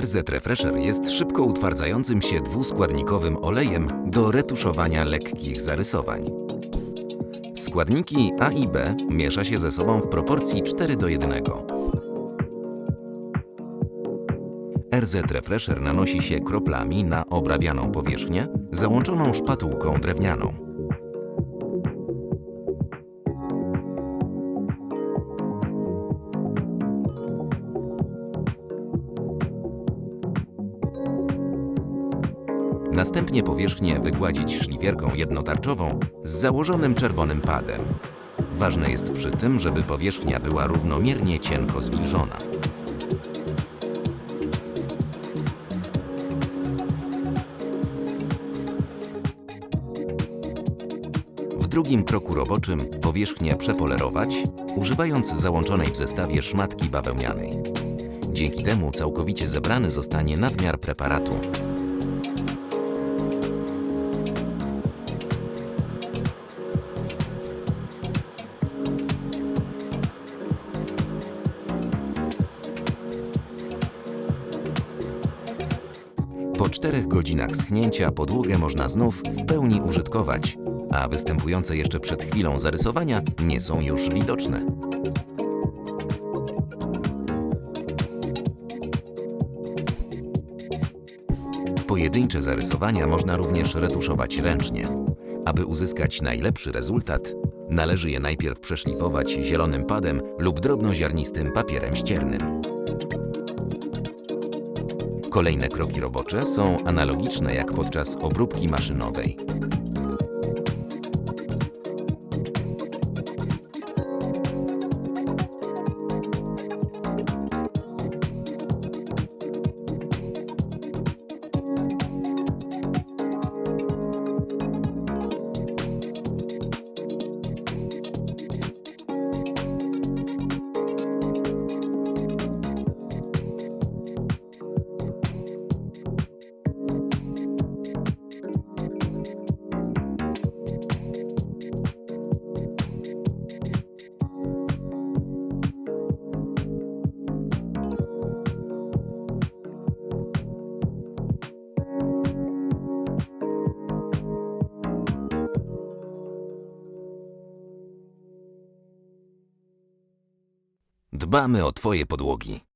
RZ Refresher jest szybko utwardzającym się dwuskładnikowym olejem do retuszowania lekkich zarysowań. Składniki A i B miesza się ze sobą w proporcji 4 do 1. RZ Refresher nanosi się kroplami na obrabianą powierzchnię załączoną szpatułką drewnianą. Następnie powierzchnię wygładzić szlifierką jednotarczową z założonym czerwonym padem. Ważne jest przy tym, żeby powierzchnia była równomiernie cienko zwilżona. W drugim kroku roboczym powierzchnię przepolerować, używając załączonej w zestawie szmatki bawełnianej. Dzięki temu całkowicie zebrany zostanie nadmiar preparatu. Po czterech godzinach schnięcia podłogę można znów w pełni użytkować, a występujące jeszcze przed chwilą zarysowania nie są już widoczne. Pojedyncze zarysowania można również retuszować ręcznie. Aby uzyskać najlepszy rezultat, należy je najpierw przeszlifować zielonym padem lub drobnoziarnistym papierem ściernym. Kolejne kroki robocze są analogiczne jak podczas obróbki maszynowej. Dbamy o Twoje podłogi.